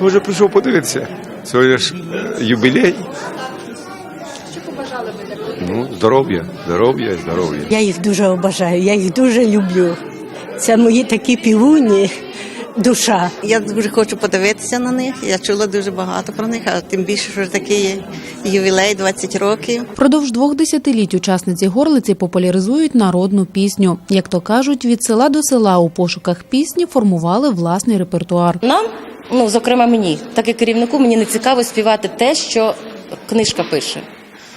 Теж прийшов подивитися. Сьогодні ж е, юбілей. Що побажали би для Ну, здоров'я, здоров'я, здоров'я. Я їх дуже обажаю, я їх дуже люблю. Це мої такі півуні, душа. Я дуже хочу подивитися на них. Я чула дуже багато про них, а тим більше, що такий ювілей 20 років. Впродовж двох десятиліть учасниці горлиці популяризують народну пісню. Як то кажуть, від села до села у пошуках пісні формували власний репертуар. Нам, ну зокрема мені, так як керівнику, мені не цікаво співати те, що книжка пише.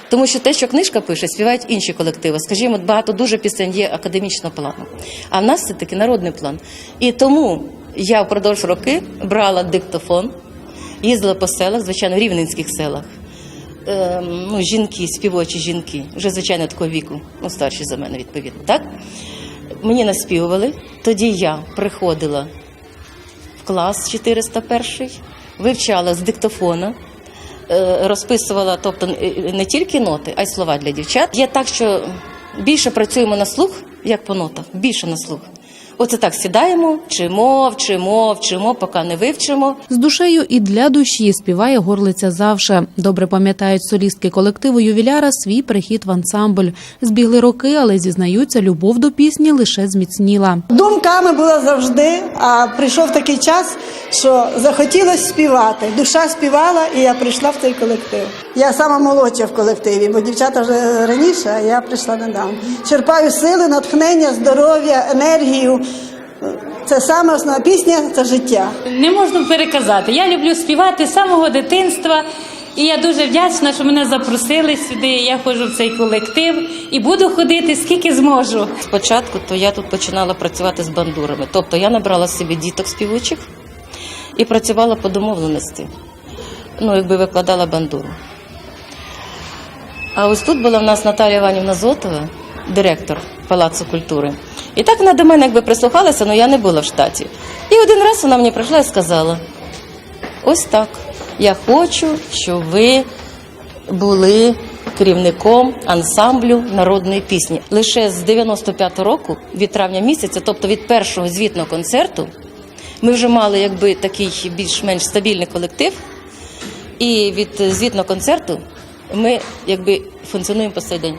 Тому що те, що книжка пише, співають інші колективи. Скажімо, багато дуже пісень є академічного плану. А в нас це таки народний план. І тому я впродовж роки брала диктофон, їздила по селах, звичайно, в рівненських селах. Ем, ну, жінки, співочі жінки, вже звичайно такого віку, ну старші за мене, відповідно. Так? Мені наспівували. Тоді я приходила в клас 401, вивчала з диктофона, е, розписувала, тобто е, не тільки ноти, а й слова для дівчат. Є так, що більше працюємо на слух, як по нотах, більше на слух. Оце так сідаємо, вчимо, вчимо, вчимо, поки не вивчимо. З душею і для душі співає горлиця завше. Добре пам'ятають солістки колективу ювіляра свій прихід в ансамбль. Збігли роки, але зізнаються, любов до пісні лише зміцніла. Думками була завжди, а прийшов такий час, що захотілося співати. Душа співала, і я прийшла в цей колектив. Я сама молодша в колективі, бо дівчата вже раніше, а я прийшла недавно. Черпаю сили, натхнення, здоров'я, енергію. Це саме основна пісня це життя. Не можна переказати. Я люблю співати з самого дитинства, і я дуже вдячна, що мене запросили сюди. Я ходжу в цей колектив і буду ходити скільки зможу. Спочатку то я тут починала працювати з бандурами. Тобто я набрала собі діток співучих і працювала по домовленості. Ну, якби викладала бандуру. А ось тут була в нас Наталія Іванівна Зотова, директор Палацу культури. І так вона до мене якби прислухалася, але я не була в штаті. І один раз вона мені прийшла і сказала: ось так, я хочу, щоб ви були керівником ансамблю народної пісні. Лише з 95-го року, від травня місяця, тобто від першого звітного концерту, ми вже мали якби такий більш-менш стабільний колектив. І від звітного концерту ми якби функціонуємо по цей день,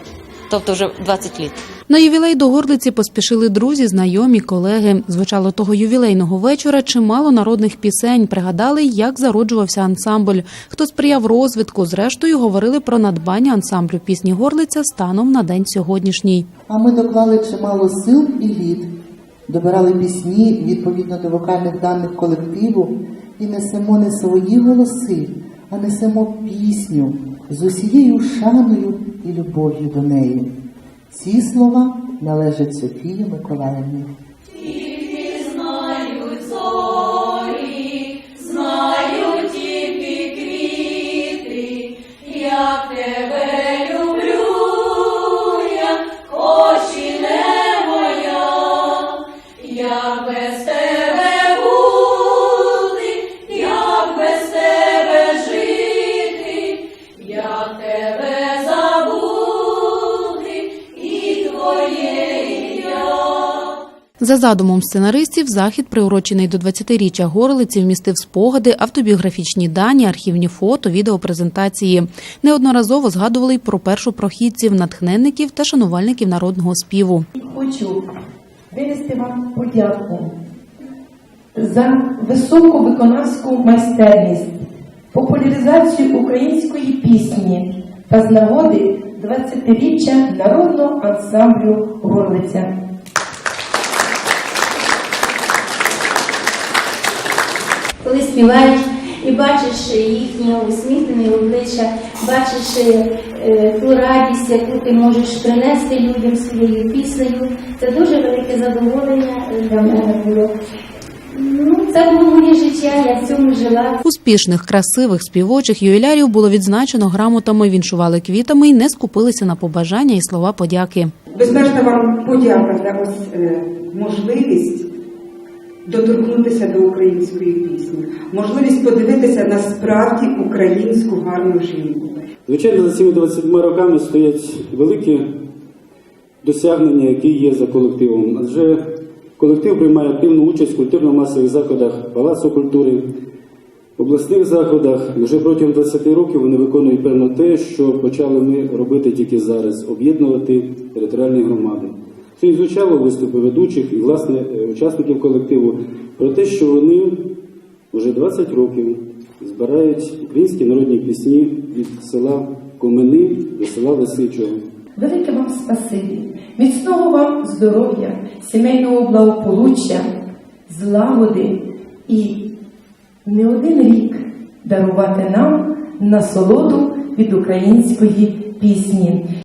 тобто вже 20 літ. На ювілей до горлиці поспішили друзі, знайомі, колеги. Звучало того ювілейного вечора чимало народних пісень. Пригадали, як зароджувався ансамбль, хто сприяв розвитку. Зрештою, говорили про надбання ансамблю пісні Горлиця станом на день сьогоднішній. А ми доклали чимало сил і літ, добирали пісні відповідно до вокальних даних колективу і несемо не свої голоси, а несемо пісню з усією шаною і любов'ю до неї. Ці слова належать Софії Миколаївні. За задумом сценаристів, захід, приурочений до 20-річчя горлиці, вмістив спогади, автобіографічні дані, архівні фото, відеопрезентації. Неодноразово згадували й про першопрохідців, натхненників та шанувальників народного співу. Хочу винести вам подяку за високу виконавську майстерність, популяризацію української пісні та з нагоди 20-річчя народного ансамблю Горлиця. Співають і бачиш їхнє усміхнене обличчя, бачиш е, ту радість, яку ти можеш принести людям своєю піснею. Це дуже велике задоволення для мене було. Ну, це було моє життя, я в цьому жила. Успішних, красивих співочих ювілярів було відзначено грамотами, віншували квітами і не скупилися на побажання і слова подяки. Безмежна вам подяка за ось е, можливість доторкнутися до української пісні, можливість подивитися на справді українську гарну жінку. Звичайно, за цими 20 роками стоять великі досягнення, які є за колективом. Адже колектив приймає активну участь в культурно-масових заходах Палацу культури, обласних заходах вже протягом 20 років вони виконують певно те, що почали ми робити тільки зараз об'єднувати територіальні громади. Це і звучало виступи ведучих і власне е, учасників колективу про те, що вони вже 20 років збирають українські народні пісні від села Комини до села Лисичого. Велике вам спасибі, міцного вам здоров'я, сімейного благополуччя, злагоди і не один рік дарувати нам насолоду від української пісні.